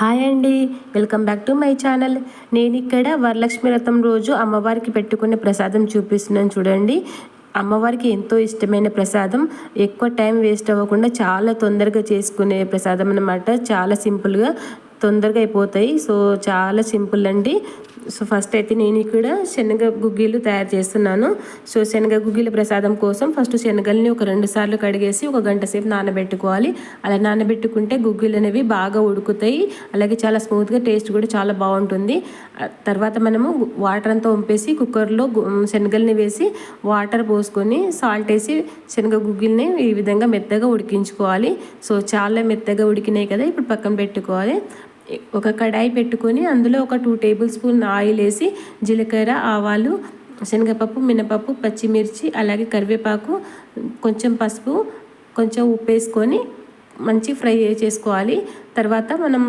Hi అండి welcome back to my channel. నేను ఇక్కడ వరలక్ష్మి వ్రతం రోజు అమ్మవారికి పెట్టుకునే ప్రసాదం చూపిస్తున్నాను చూడండి. అమ్మవారికి ఎంతో ఇష్టమైన ప్రసాదం. ఎక్కువ టైం వేస్ట్ అవ్వకుండా చాలా తొందరగా చేసుకునే ప్రసాదం అన్నమాట. చాలా సింపుల్గా తొందరగా అయిపోతాయి. సో చాలా సింపుల్ అండి. సో ఫస్ట్ అయితే నేను ఇక్కడ శనగ గుగ్గిలు తయారు చేస్తున్నాను. సో శనగ గుగ్గిల ప్రసాదం కోసం ఫస్ట్ శనగల్ని ఒక రెండు సార్లు కడిగేసి ఒక గంట సేపు నానబెట్టుకోవాలి. అలా నానబెట్టుకుంటే గుగ్గిలు అనేవి బాగా ఉడుకుతాయి. అలాగే చాలా స్మూత్గా టేస్ట్ కూడా చాలా బాగుంటుంది. తర్వాత మనము వాటర్ అంతా వంపేసి కుక్కర్లో శనగల్ని వేసి వాటర్ పోసుకొని సాల్ట్ వేసి శనగ గుగ్గిల్ని ఈ విధంగా మెత్తగా ఉడికించుకోవాలి. సో చాలా మెత్తగా ఉడికినాయి కదా ఇప్పుడు పక్కన పెట్టుకోవాలి. ఒక కడాయి పెట్టుకొని అందులో ఒక టూ టేబుల్ స్పూన్ ఆయిల్ వేసి జీలకర్ర ఆవాలు శనగపప్పు మినపప్పు పచ్చిమిర్చి అలాగే కరివేపాకు కొంచెం పసుపు కొంచెం ఉప్పు వేసుకొని మంచి ఫ్రై చేసుకోవాలి. తర్వాత మనం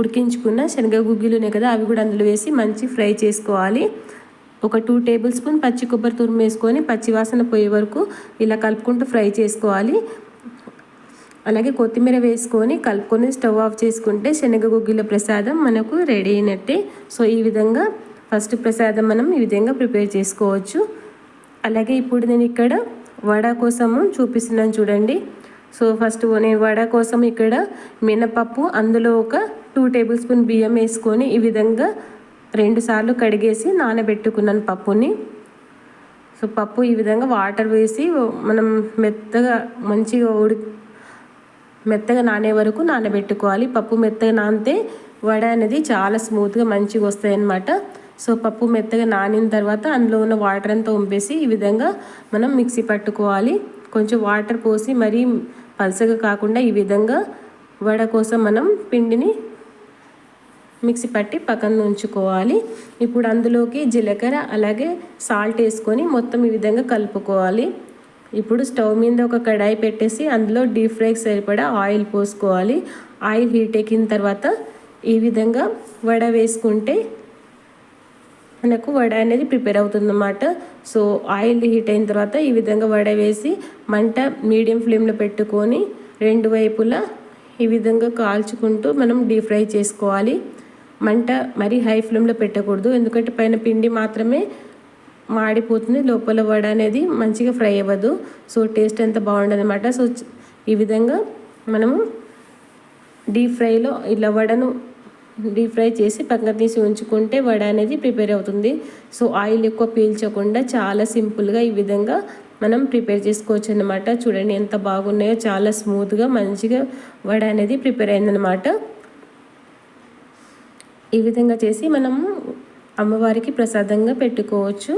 ఉడికించుకున్న శనగ గుగ్గిలు ఉన్నాయి కదా అవి కూడా అందులో వేసి మంచి ఫ్రై చేసుకోవాలి. ఒక టూ టేబుల్ స్పూన్ పచ్చి కొబ్బరి తురుము వేసుకొని పచ్చివాసన పోయే వరకు ఇలా కలుపుకుంటూ ఫ్రై చేసుకోవాలి. అలాగే కొత్తిమీర వేసుకొని కలుపుకొని స్టవ్ ఆఫ్ చేసుకుంటే శనగ గుగ్గిల ప్రసాదం మనకు రెడీ అయినట్టే. సో ఈ విధంగా ఫస్ట్ ప్రసాదం మనం ఈ విధంగా ప్రిపేర్ చేసుకోవచ్చు. అలాగే ఇప్పుడు నేను ఇక్కడ వడ కోసము చూపిస్తున్నాను చూడండి. సో ఫస్ట్ నేను వడ కోసం ఇక్కడ మినపప్పు అందులో ఒక టూ టేబుల్ స్పూన్ బియ్యం వేసుకొని ఈ విధంగా రెండుసార్లు కడిగేసి నానబెట్టుకున్నాను పప్పుని. సో పప్పు ఈ విధంగా వాటర్ వేసి మనం మెత్తగా మంచిగా ఉడి మెత్తగా నానే వరకు నానబెట్టుకోవాలి. పప్పు మెత్తగా నానితే వడ అనేది చాలా స్మూత్గా మంచిగా వస్తాయి అన్నమాట. సో పప్పు మెత్తగా నానిన తర్వాత అందులో ఉన్న వాటర్ అంతా ఉంపేసి ఈ విధంగా మనం మిక్సీ పట్టుకోవాలి. కొంచెం వాటర్ పోసి మరీ పలసగా కాకుండా ఈ విధంగా వడ కోసం మనం పిండిని మిక్సీ పట్టి పక్కన ఉంచుకోవాలి. ఇప్పుడు అందులోకి జీలకర్ర అలాగే సాల్ట్ వేసుకొని మొత్తం ఈ విధంగా కలుపుకోవాలి. ఇప్పుడు స్టవ్ మీద ఒక కడాయి పెట్టేసి అందులో డీప్ ఫ్రైకి సరిపడా ఆయిల్ పోసుకోవాలి. ఆయిల్ హీట్ ఎక్కిన తర్వాత ఈ విధంగా వడ వేసుకుంటే మనకు వడ అనేది ప్రిపేర్ అవుతుందన్నమాట. సో ఆయిల్ హీట్ అయిన తర్వాత ఈ విధంగా వడ వేసి మంట మీడియం ఫ్లేమ్లో పెట్టుకొని రెండు వైపులా ఈ విధంగా కాల్చుకుంటూ మనం డీప్ ఫ్రై చేసుకోవాలి. మంట మరీ హై ఫ్లేమ్లో పెట్టకూడదు. ఎందుకంటే పైన పిండి మాత్రమే మాడిపోతుంది. లోపల వడ అనేది మంచిగా ఫ్రై అవ్వదు. సో టేస్ట్ ఎంత బాగుండదనమాట సో ఈ విధంగా మనము డీప్ ఫ్రైలో ఇలా వడను డీప్ ఫ్రై చేసి పక్కన తీసి ఉంచుకుంటే వడ అనేది ప్రిపేర్ అవుతుంది. సో ఆయిల్ ఎక్కువ పీల్చకుండా చాలా సింపుల్గా ఈ విధంగా మనం ప్రిపేర్ చేసుకోవచ్చు అనమాట చూడండి ఎంత బాగున్నాయో చాలా స్మూత్గా మంచిగా వడ అనేది ప్రిపేర్ అయిందనమాట ఈ విధంగా చేసి మనము అమ్మవారికి ప్రసాదంగా పెట్టుకోవచ్చు.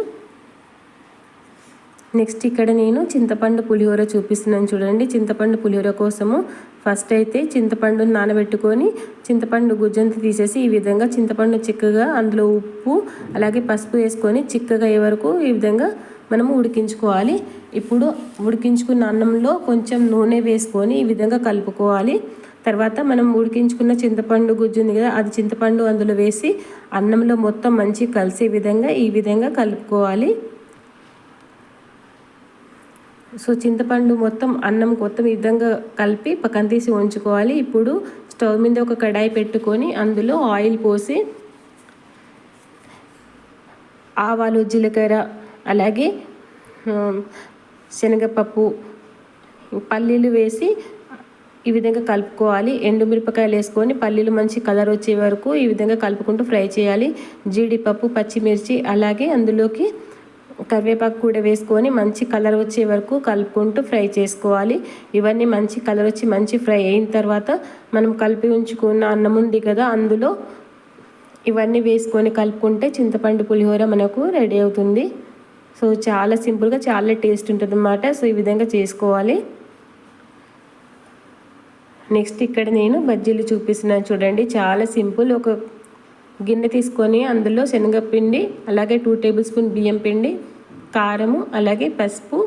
నెక్స్ట్ ఇక్కడ నేను చింతపండు పులిహోర చూపిస్తున్నాను చూడండి. చింతపండు పులిహోర కోసము ఫస్ట్ అయితే చింతపండును నానబెట్టుకొని చింతపండు గుజ్జంత తీసేసి ఈ విధంగా చింతపండు చిక్కగా అందులో ఉప్పు అలాగే పసుపు వేసుకొని చిక్కగా అయ్యే వరకు ఈ విధంగా మనము ఉడికించుకోవాలి. ఇప్పుడు ఉడికించుకున్న అన్నంలో కొంచెం నూనె వేసుకొని ఈ విధంగా కలుపుకోవాలి. తర్వాత మనం ఉడికించుకున్న చింతపండు గుజ్జు ఉంది కదా అది చింతపండు అందులో వేసి అన్నంలో మొత్తం మంచి కలిసే విధంగా ఈ విధంగా కలుపుకోవాలి. సో చింతపండు మొత్తం అన్నం మొత్తం విధంగా కలిపి పక్కన తీసి ఉంచుకోవాలి. ఇప్పుడు స్టవ్ మీద ఒక కడాయి పెట్టుకొని అందులో ఆయిల్ పోసి ఆవాలు జీలకర్ర అలాగే శనగపప్పు పల్లీలు వేసి ఈ విధంగా కలుపుకోవాలి. ఎండుమిరపకాయలు వేసుకొని పల్లీలు మంచి కలర్ వచ్చే వరకు ఈ విధంగా కలుపుకుంటూ ఫ్రై చేయాలి. జీడిపప్పు పచ్చిమిర్చి అలాగే అందులోకి కరివేపాకు కూడా వేసుకొని మంచి కలర్ వచ్చే వరకు కలుపుకుంటూ ఫ్రై చేసుకోవాలి. ఇవన్నీ మంచి కలర్ వచ్చి మంచి ఫ్రై అయిన తర్వాత మనం కలిపి ఉంచుకున్న అన్నం ఉంది కదా అందులో ఇవన్నీ వేసుకొని కలుపుకుంటే చింతపండు పులిహోర మనకు రెడీ అవుతుంది. సో చాలా సింపుల్గా చాలా టేస్ట్ ఉంటుంది అన్నమాట సో ఈ విధంగా చేసుకోవాలి. నెక్స్ట్ ఇక్కడ నేను బజ్జీలు చూపిస్తున్నాను చూడండి. చాలా సింపుల్. ఒక గిన్నె తీసుకొని అందులో శనగపిండి అలాగే టూ టేబుల్ స్పూన్ బియ్యం పిండి కారము అలాగే పసుపు.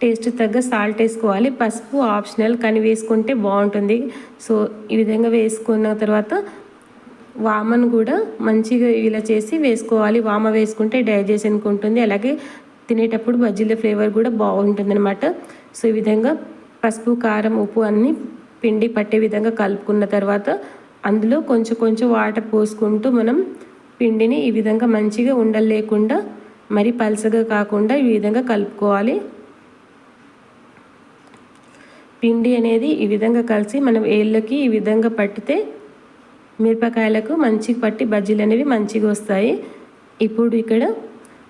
టేస్ట్ తగ్గ సాల్ట్ వేసుకోవాలి. పసుపు ఆప్షనల్ కానీ వేసుకుంటే బాగుంటుంది. సో ఈ విధంగా వేసుకున్న తర్వాత వామను కూడా మంచిగా ఇలా చేసి వేసుకోవాలి. వామ వేసుకుంటే డైజెషన్కి ఉంటుంది అలాగే తినేటప్పుడు బజ్జీల ఫ్లేవర్ కూడా బాగుంటుంది అనమాట సో ఈ విధంగా పసుపు కారం ఉప్పు అన్నీ పిండి పట్టే విధంగా కలుపుకున్న తర్వాత అందులో కొంచెం కొంచెం వాటర్ పోసుకుంటూ మనం పిండిని ఈ విధంగా మంచిగా ఉండలేకుండా మరి పలసగా కాకుండా ఈ విధంగా కలుపుకోవాలి. పిండి అనేది ఈ విధంగా కలిసి మనం ఏళ్ళకి ఈ విధంగా పట్టితే మిరపకాయలకు మంచిగా పట్టి బజ్జీలు అనేవి మంచిగా వస్తాయి. ఇప్పుడు ఇక్కడ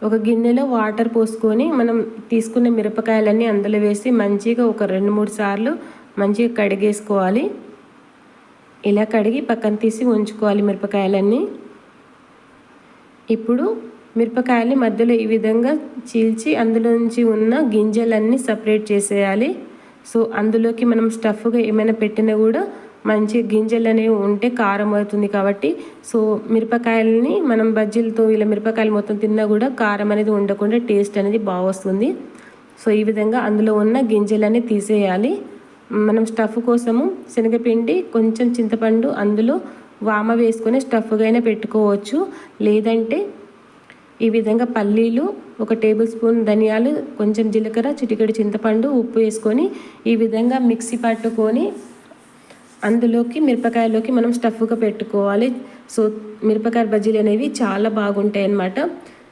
ఒక గిన్నెలో వాటర్ పోసుకొని మనం తీసుకున్న మిరపకాయలన్నీ అందులో వేసి మంచిగా ఒక రెండు మూడు సార్లు మంచిగా కడిగేసుకోవాలి. ఇలా కడిగి పక్కన తీసి ఉంచుకోవాలి మిరపకాయలన్నీ. ఇప్పుడు మిరపకాయల్ని మధ్యలో ఈ విధంగా చీల్చి అందులోంచి ఉన్న గింజలన్నీ సపరేట్ చేసేయాలి. సో అందులోకి మనం స్టఫ్గా ఏమైనా పెట్టినా కూడా మంచి గింజలు అనేవి ఉంటే కారం అవుతుంది కాబట్టి సో మిరపకాయలని మనం బజ్జీలతో ఇలా మిరపకాయలు మొత్తం తిన్నా కూడా కారం అనేది ఉండకుండా టేస్ట్ అనేది బాగా వస్తుంది. సో ఈ విధంగా అందులో ఉన్న గింజలన్నీ తీసేయాలి. మనం స్టఫ్ కోసము శనగపిండి కొంచెం చింతపండు అందులో వామ వేసుకొని స్టఫ్గా అయినా పెట్టుకోవచ్చు. లేదంటే ఈ విధంగా పల్లీలు ఒక టేబుల్ స్పూన్ ధనియాలు కొంచెం జీలకర్ర చిటికెడు చింతపండు ఉప్పు వేసుకొని ఈ విధంగా మిక్సీ పట్టుకొని అందులోకి మిరపకాయలోకి మనం స్టఫ్గా పెట్టుకోవాలి. సో మిరపకాయ బజ్జీలు అనేవి చాలా బాగుంటాయి అన్నమాట.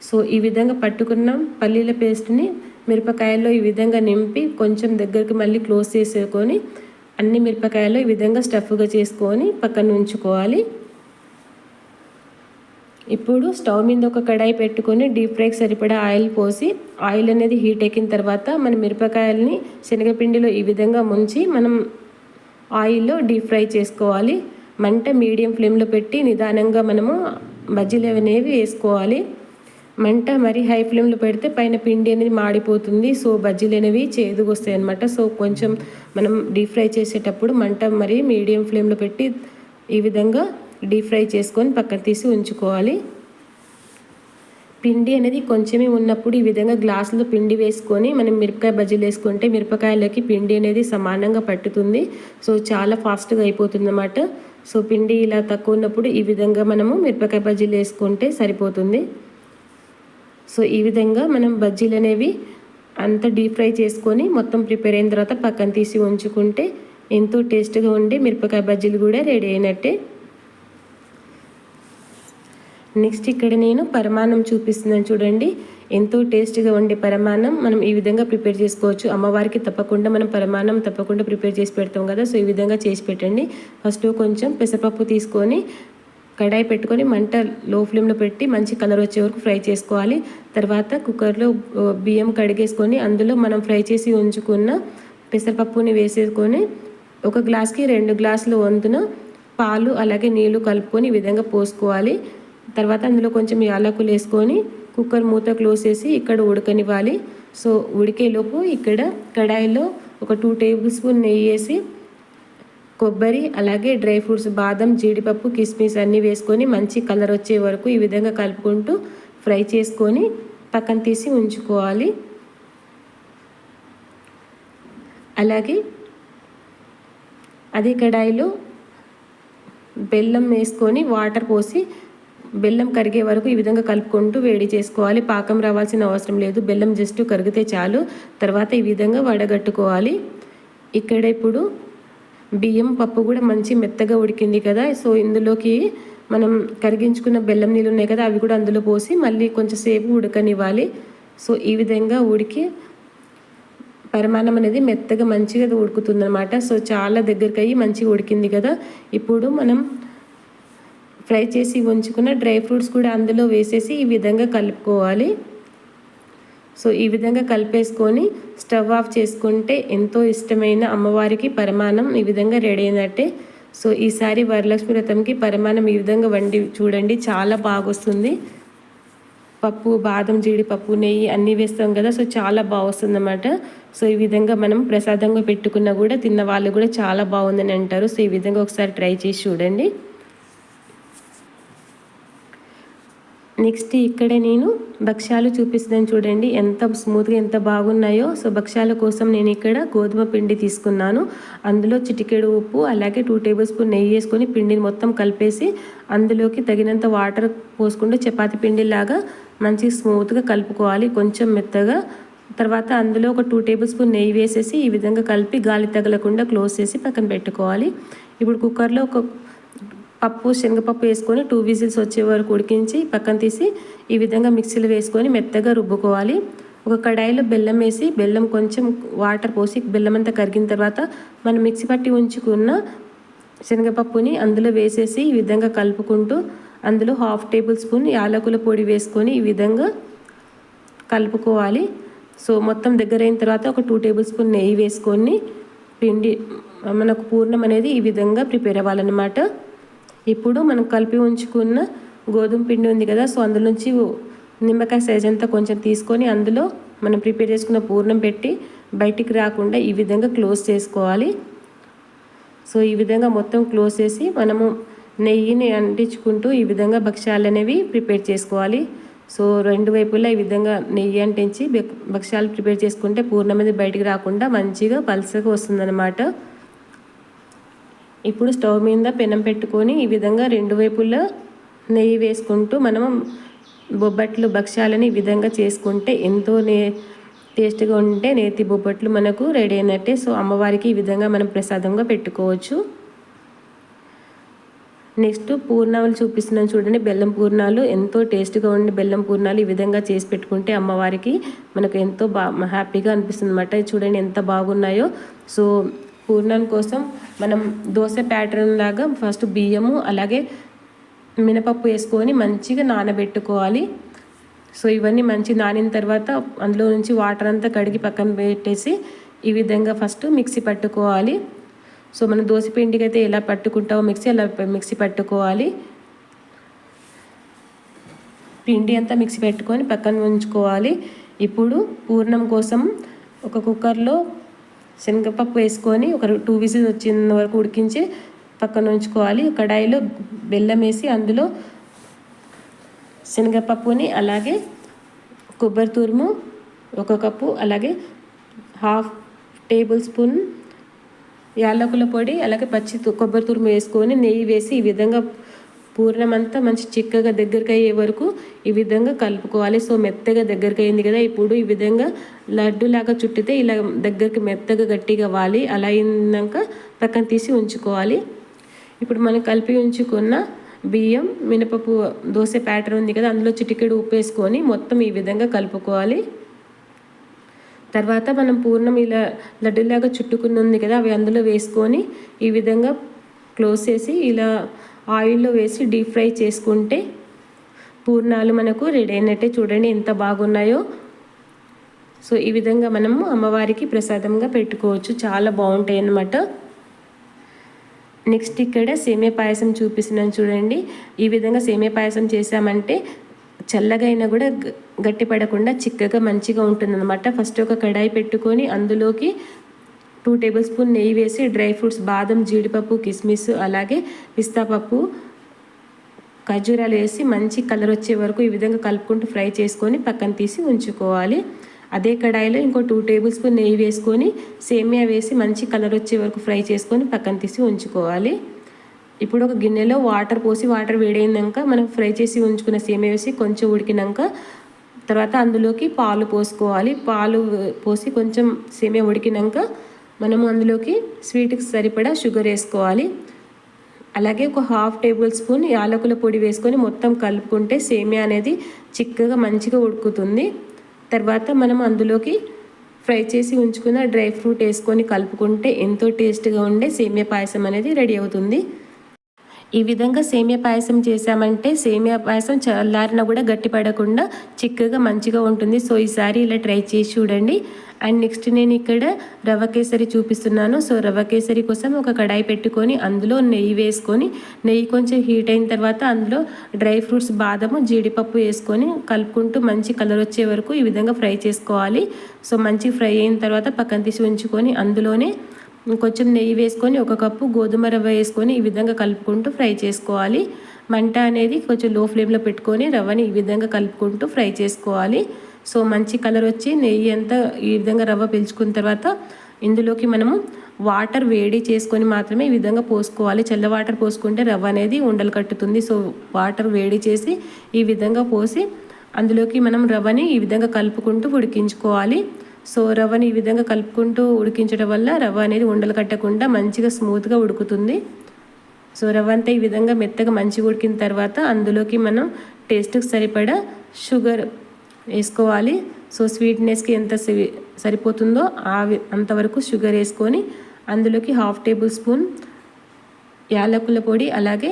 సో ఈ విధంగా పట్టుకున్న పల్లీల పేస్ట్ని మిరపకాయల్లో ఈ విధంగా నింపి కొంచెం దగ్గరికి మళ్ళీ క్లోజ్ చేసుకొని అన్ని మిరపకాయలు ఈ విధంగా స్టఫ్గా చేసుకొని పక్కన ఉంచుకోవాలి. ఇప్పుడు స్టవ్ మీద ఒక కడాయి పెట్టుకొని డీప్ ఫ్రైకి సరిపడా ఆయిల్ పోసి ఆయిల్ అనేది హీట్ ఎక్కిన తర్వాత మన మిరపకాయలని శనగపిండిలో ఈ విధంగా ముంచి మనం ఆయిల్లో డీప్ ఫ్రై చేసుకోవాలి. మంట మీడియం ఫ్లేమ్లో పెట్టి నిదానంగా మనము బజ్జీలు అనేవి వేసుకోవాలి. మంట మరి హై ఫ్లేమ్లో పెడితే పైన పిండి అనేది మాడిపోతుంది. సో బజ్జీలు అనేవి చేదుగా వస్తాయి అనమాట సో కొంచెం మనం డీప్ ఫ్రై చేసేటప్పుడు మంట మరి మీడియం ఫ్లేమ్లో పెట్టి ఈ విధంగా డీప్ ఫ్రై చేసుకొని పక్కన తీసి ఉంచుకోవాలి. పిండి అనేది కొంచెమే ఉన్నప్పుడు ఈ విధంగా గ్లాసులో పిండి వేసుకొని మనం మిరపకాయ బజ్జీలు వేసుకుంటే మిరపకాయలకి పిండి అనేది సమానంగా పట్టుతుంది. సో చాలా ఫాస్ట్గా అయిపోతుంది అన్నమాట సో పిండి ఇలా తక్కువ ఉన్నప్పుడు ఈ విధంగా మనము మిరపకాయ బజ్జీలు వేసుకుంటే సరిపోతుంది. సో ఈ విధంగా మనం బజ్జీలు అనేవి అంత డీప్ ఫ్రై చేసుకొని మొత్తం ప్రిపేర్ అయిన తర్వాత పక్కన తీసి ఉంచుకుంటే ఎంతో టేస్ట్గా ఉండి మిరపకాయ బజ్జీలు కూడా రెడీ అయినట్టే. నెక్స్ట్ ఇక్కడ నేను పరమాన్నం చూపిస్తున్నాను చూడండి. ఎంతో టేస్ట్గా ఉండే పరమాన్నం. మనం ఈ విధంగా ప్రిపేర్ చేసుకోవచ్చు. అమ్మవారికి తప్పకుండా మనం పరమాన్నం తప్పకుండా ప్రిపేర్ చేసి పెడతాం కదా. సో ఈ విధంగా చేసి పెట్టండి. ఫస్ట్ కొంచెం పెసరపప్పు తీసుకొని కడాయి పెట్టుకొని మంట లో ఫ్లేమ్లో పెట్టి మంచి కలర్ వచ్చే వరకు ఫ్రై చేసుకోవాలి. తర్వాత కుక్కర్లో బియ్యం కడిగేసుకొని అందులో మనం ఫ్రై చేసి ఉంచుకున్న పెసరపప్పుని వేసేసుకొని ఒక గ్లాస్కి రెండు గ్లాసులు వంతున పాలు అలాగే నీళ్ళు కలుపుకొని ఈ విధంగా పోసుకోవాలి. తర్వాత అందులో కొంచెం యాలకులు వేసుకొని కుక్కర్ మూత క్లోజ్ చేసి ఇక్కడ ఉడకనివ్వాలి. సో ఉడికేలోపు ఇక్కడ కడాయిలో ఒక టూ టేబుల్ స్పూన్ నెయ్యి వేసి కొబ్బరి అలాగే డ్రై ఫ్రూట్స్ బాదం జీడిపప్పు కిస్మిస్ అన్నీ వేసుకొని మంచి కలర్ వచ్చే వరకు ఈ విధంగా కలుపుకుంటూ ఫ్రై చేసుకొని పక్కన తీసి ఉంచుకోవాలి. అలాగే అదే కడాయిలో బెల్లం వేసుకొని వాటర్ పోసి బెల్లం కరిగే వరకు ఈ విధంగా కలుపుకుంటూ వేడి చేసుకోవాలి. పాకం రావాల్సిన అవసరం లేదు. బెల్లం జస్ట్ కరిగితే చాలు. తర్వాత ఈ విధంగా వడగట్టుకోవాలి. ఇక్కడ ఇప్పుడు బియ్యం పప్పు కూడా మంచి మెత్తగా ఉడికింది కదా. సో ఇందులోకి మనం కరిగించుకున్న బెల్లం నీళ్ళు ఉన్నాయి కదా అవి కూడా అందులో పోసి మళ్ళీ కొంచెంసేపు ఉడకనివ్వాలి. సో ఈ విధంగా ఉడికి పరిమాణం అనేది మెత్తగా మంచిగా ఉడుకుతుందనమాట సో చాలా దగ్గరికి అయ్యి మంచిగా ఉడికింది కదా. ఇప్పుడు మనం ఫ్రై చేసి ఉంచుకున్న డ్రై ఫ్రూట్స్ కూడా అందులో వేసేసి ఈ విధంగా కలుపుకోవాలి. సో ఈ విధంగా కలిపేసుకొని స్టవ్ ఆఫ్ చేసుకుంటే ఎంతో ఇష్టమైన అమ్మవారికి పరిమాణం ఈ విధంగా రెడీ అయినట్టే. సో ఈసారి వరలక్ష్మి వ్రతంకి పరిమాణం ఈ విధంగా వండి చూడండి చాలా బాగా వస్తుంది పప్పు బాదం జీడిపప్పు నెయ్యి అన్నీ వేస్తాం కదా సో చాలా బాగుస్తుంది అన్నమాట సో ఈ విధంగా మనం ప్రసాదంగా పెట్టుకున్నా కూడా తిన్న వాళ్ళు కూడా చాలా బాగుందని అంటారు. సో ఈ విధంగా ఒకసారి ట్రై చేసి చూడండి. నెక్స్ట్ ఇక్కడ నేను భక్ష్యాలు చూపిస్తాను చూడండి. ఎంత స్మూత్గా ఎంత బాగున్నాయో. సో భక్ష్యాల కోసం నేను ఇక్కడ గోధుమ పిండి తీసుకున్నాను. అందులో చిటికెడు ఉప్పు అలాగే టూ టేబుల్ స్పూన్ నెయ్యి వేసుకొని పిండిని మొత్తం కలిపేసి అందులోకి తగినంత వాటర్ పోసుకుంటూ చపాతి పిండిలాగా మంచి స్మూత్గా కలుపుకోవాలి. కొంచెం మెత్తగా. తర్వాత అందులో ఒక టూ టేబుల్ స్పూన్ నెయ్యి వేసేసి ఈ విధంగా కలిపి గాలి తగలకుండా క్లోజ్ చేసి పక్కన పెట్టుకోవాలి. ఇప్పుడు కుక్కర్లో ఒక పప్పు శనగపప్పు వేసుకొని టూ విజిల్స్ వచ్చే వరకు ఉడికించి పక్కన తీసి ఈ విధంగా మిక్సీలో వేసుకొని మెత్తగా రుబ్బుకోవాలి. ఒక కడాయిలో బెల్లం వేసి బెల్లం కొంచెం వాటర్ పోసి బెల్లం అంతా కరిగిన తర్వాత మనం మిక్సీ పట్టి ఉంచుకున్న శనగపప్పుని అందులో వేసేసి ఈ విధంగా కలుపుకుంటూ అందులో హాఫ్ టేబుల్ స్పూన్ యాలకుల పొడి వేసుకొని ఈ విధంగా కలుపుకోవాలి. సో మొత్తం దగ్గర అయిన తర్వాత ఒక టూ టేబుల్ స్పూన్ నెయ్యి వేసుకొని పిండి మనకు పూర్ణం అనేది ఈ విధంగా ప్రిపేర్ అవ్వాలన్నమాట. ఇప్పుడు మనం కలిపి ఉంచుకున్న గోధుమ పిండి ఉంది కదా సో అందులో నుంచి నిమ్మకాయ సైజ్ అంతా కొంచెం తీసుకొని అందులో మనం ప్రిపేర్ చేసుకున్న పూర్ణం పెట్టి బయటికి రాకుండా ఈ విధంగా క్లోజ్ చేసుకోవాలి. సో ఈ విధంగా మొత్తం క్లోజ్ చేసి మనము నెయ్యిని అంటించుకుంటూ ఈ విధంగా భక్ష్యాలు అనేవి ప్రిపేర్ చేసుకోవాలి. సో రెండు వైపులా ఈ విధంగా నెయ్యి అంటించి భక్ష్యాలు ప్రిపేర్ చేసుకుంటే పూర్ణం మీద బయటికి రాకుండా మంచిగా పలసగా వస్తుందన్నమాట. ఇప్పుడు స్టవ్ మీద పెనం పెట్టుకొని ఈ విధంగా రెండు వైపులా నెయ్యి వేసుకుంటూ మనం బొబ్బట్లు భక్ష్యాలని ఈ విధంగా చేసుకుంటే ఎంతో నే టేస్ట్గా ఉంటే నేతి బొబ్బట్లు మనకు రెడీ అయినట్టే. సో అమ్మవారికి ఈ విధంగా మనం ప్రసాదంగా పెట్టుకోవచ్చు. నెక్స్ట్ పూర్ణాలు చూపిస్తున్నాను చూడండి. బెల్లం పూర్ణాలు ఎంతో టేస్ట్గా ఉండి బెల్లం పూర్ణాలు ఈ విధంగా చేసి పెట్టుకుంటే అమ్మవారికి మనకు ఎంతో బా హ్యాపీగా అనిపిస్తుంది అనమాట చూడండి ఎంత బాగున్నాయో. సో పూర్ణం కోసం మనం దోశ ప్యాటర్న్ లాగా ఫస్ట్ బియ్యము అలాగే మినపప్పు వేసుకొని మంచిగా నానబెట్టుకోవాలి. సో ఇవన్నీ మంచి నానిన తర్వాత అందులో నుంచి వాటర్ అంతా కడిగి పక్కన పెట్టేసి ఈ విధంగా ఫస్ట్ మిక్సీ పట్టుకోవాలి. సో మనం దోశ పిండికి అయితే ఎలా పట్టుకుంటామో మిక్సీ అలా మిక్సీ పట్టుకోవాలి. పిండి అంతా మిక్సీ పెట్టుకొని పక్కన ఉంచుకోవాలి. ఇప్పుడు పూర్ణం కోసం ఒక కుక్కర్లో శనగపప్పు వేసుకొని ఒక టూ విజిల్స్ వచ్చిన వరకు ఉడికించి పక్కన ఉంచుకోవాలి. కడాయిలో బెల్లం వేసి అందులో శనగపప్పుని అలాగే కొబ్బరి తురుము ఒక కప్పు అలాగే హాఫ్ టేబుల్ స్పూన్ యాలకుల పొడి అలాగే పచ్చి కొబ్బరి తురుము వేసుకొని నెయ్యి వేసి ఈ విధంగా పూర్ణం అంతా మంచి చిక్కగా దగ్గరికి అయ్యే వరకు ఈ విధంగా కలుపుకోవాలి. సో మెత్తగా దగ్గరికి అయింది కదా ఇప్పుడు ఈ విధంగా లడ్డు లాగా చుట్టితే ఇలా దగ్గరికి మెత్తగా గట్టిగా వాలి అలా అయినాక పక్కన తీసి ఉంచుకోవాలి. ఇప్పుడు మనం కలిపి ఉంచుకున్న బియ్యం మినపప్పు దోశ ప్యాటర్న్ ఉంది కదా అందులో చిటికెడు ఉప్పు వేసుకొని మొత్తం ఈ విధంగా కలుపుకోవాలి. తర్వాత మనం పూర్ణం ఇలా లడ్డులాగా చుట్టుకుని ఉంది కదా అవి అందులో వేసుకొని ఈ విధంగా క్లోజ్ చేసి ఇలా ఆయిల్లో వేసి డీప్ ఫ్రై చేసుకుంటే పూర్ణాలు మనకు రెడీ అయినట్టే చూడండి ఎంత బాగున్నాయో. సో ఈ విధంగా మనము అమ్మవారికి ప్రసాదంగా పెట్టుకోవచ్చు. చాలా బాగుంటాయి అన్నమాట. నెక్స్ట్ ఇక్కడ సేమే పాయసం చూపిస్తున్నాను చూడండి. ఈ విధంగా సేమే పాయసం చేసామంటే చల్లగా అయినా కూడా గట్టిపడకుండా చిక్కగా మంచిగా ఉంటుందన్నమాట. ఫస్ట్ ఒక కడాయి పెట్టుకొని అందులోకి టూ టేబుల్ స్పూన్ నెయ్యి వేసి డ్రై ఫ్రూట్స్ బాదం జీడిపప్పు కిస్మిస్ అలాగే పిస్తా పప్పు ఖర్జూరాలు వేసి మంచి కలర్ వచ్చే వరకు ఈ విధంగా కలుపుకుంటూ ఫ్రై చేసుకొని పక్కన తీసి ఉంచుకోవాలి. అదే కడాయిలో ఇంకో టూ టేబుల్ స్పూన్ నెయ్యి వేసుకొని సేమియా వేసి మంచి కలర్ వచ్చే వరకు ఫ్రై చేసుకొని పక్కన తీసి ఉంచుకోవాలి. ఇప్పుడు ఒక గిన్నెలో వాటర్ పోసి వాటర్ వేడైనాక మనం ఫ్రై చేసి ఉంచుకున్న సేమియా వేసి కొంచెం ఉడికినాక తర్వాత అందులోకి పాలు పోసుకోవాలి. పాలు పోసి కొంచెం సేమియా ఉడికినాక మనము అందులోకి స్వీట్కి సరిపడా షుగర్ వేసుకోవాలి. అలాగే ఒక హాఫ్ టేబుల్ స్పూన్ యాలకుల పొడి వేసుకొని మొత్తం కలుపుకుంటే సేమియా అనేది చిక్కగా మంచిగా ఉడుకుతుంది. తర్వాత మనం అందులోకి ఫ్రై చేసి ఉంచుకున్న డ్రై ఫ్రూట్ వేసుకొని కలుపుకుంటే ఎంతో టేస్ట్గా ఉండే సేమియా పాయసం అనేది రెడీ అవుతుంది. ఈ విధంగా సేమియా పాయసం చేసామంటే సేమియా పాయసం చల్లారిన కూడా గట్టిపడకుండా చిక్కగా మంచిగా ఉంటుంది. సో ఈసారి ఇలా ట్రై చేసి చూడండి. అండ్ నెక్స్ట్ నేను ఇక్కడ రవ్వ కేసరి చూపిస్తున్నాను. సో రవ్వ కేసరి కోసం ఒక కడాయి పెట్టుకొని అందులో నెయ్యి వేసుకొని నెయ్యి కొంచెం హీట్ అయిన తర్వాత అందులో డ్రై ఫ్రూట్స్ బాదము జీడిపప్పు వేసుకొని కలుపుకుంటూ మంచి కలర్ వచ్చే వరకు ఈ విధంగా ఫ్రై చేసుకోవాలి. సో మంచి ఫ్రై అయిన తర్వాత పక్కన తీసి ఉంచుకొని అందులోనే కొంచెం నెయ్యి వేసుకొని ఒక కప్పు గోధుమ రవ్వ వేసుకొని ఈ విధంగా కలుపుకుంటూ ఫ్రై చేసుకోవాలి. మంట అనేది కొంచెం లో ఫ్లేమ్లో పెట్టుకొని రవ్వని ఈ విధంగా కలుపుకుంటూ ఫ్రై చేసుకోవాలి. సో మంచి కలర్ వచ్చి నెయ్యి అంతా ఈ విధంగా రవ్వ పీల్చుకున్న తర్వాత ఇందులోకి మనము వాటర్ వేడి చేసుకొని మాత్రమే ఈ విధంగా పోసుకోవాలి. చల్ల వాటర్ పోసుకుంటే రవ్వ అనేది ఉండలు కట్టుతుంది. సో వాటర్ వేడి చేసి ఈ విధంగా పోసి అందులోకి మనం రవ్వని ఈ విధంగా కలుపుకుంటూ ఉడికించుకోవాలి. సో రవ్వని ఈ విధంగా కలుపుకుంటూ ఉడికించడం వల్ల రవ్వ అనేది ఉండలు కట్టకుండా మంచిగా స్మూత్గా ఉడుకుతుంది. సో రవ్వ అంతా ఈ విధంగా మెత్తగా మంచిగా ఉడికిన తర్వాత అందులోకి మనం టేస్ట్కి సరిపడా షుగర్ వేసుకోవాలి. సో స్వీట్నెస్కి ఎంత సరిపోతుందో ఆ అంతవరకు షుగర్ వేసుకొని అందులోకి హాఫ్ టేబుల్ స్పూన్ యాలకుల పొడి అలాగే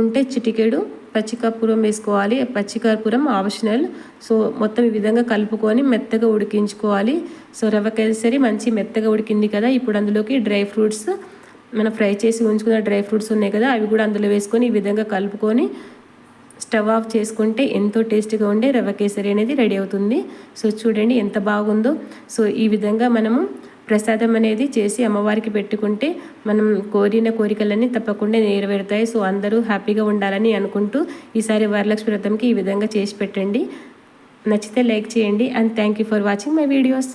ఉంటే చిటికెడు పచ్చికర్పూరం వేసుకోవాలి. పచ్చికర్పూరం ఆప్షనల్ సో మొత్తం ఈ విధంగా కలుపుకొని మెత్తగా ఉడికించుకోవాలి. సో రవ్వ కేసరి మంచి మెత్తగా ఉడికింది కదా. ఇప్పుడు అందులోకి డ్రై ఫ్రూట్స్ మనం ఫ్రై చేసి ఉంచుకున్న డ్రై ఫ్రూట్స్ ఉన్నాయి కదా. అవి కూడా అందులో వేసుకొని ఈ విధంగా కలుపుకొని స్టవ్ ఆఫ్ చేసుకుంటే ఎంతో టేస్టీగా ఉండే రవ్వ కేసరి అనేది రెడీ అవుతుంది. సో చూడండి ఎంత బాగుందో. సో ఈ విధంగా మనము ప్రసాదం అనేది చేసి అమ్మవారికి పెట్టుకుంటే మనం కోరిన కోరికలన్నీ తప్పకుండా నెరవేరుతాయి. సో అందరూ హ్యాపీగా ఉండాలని అనుకుంటూ ఈసారి వరలక్ష్మి వ్రతంకి ఈ విధంగా చేసి పెట్టండి. నచ్చితే లైక్ చేయండి. And thank you for watching my videos.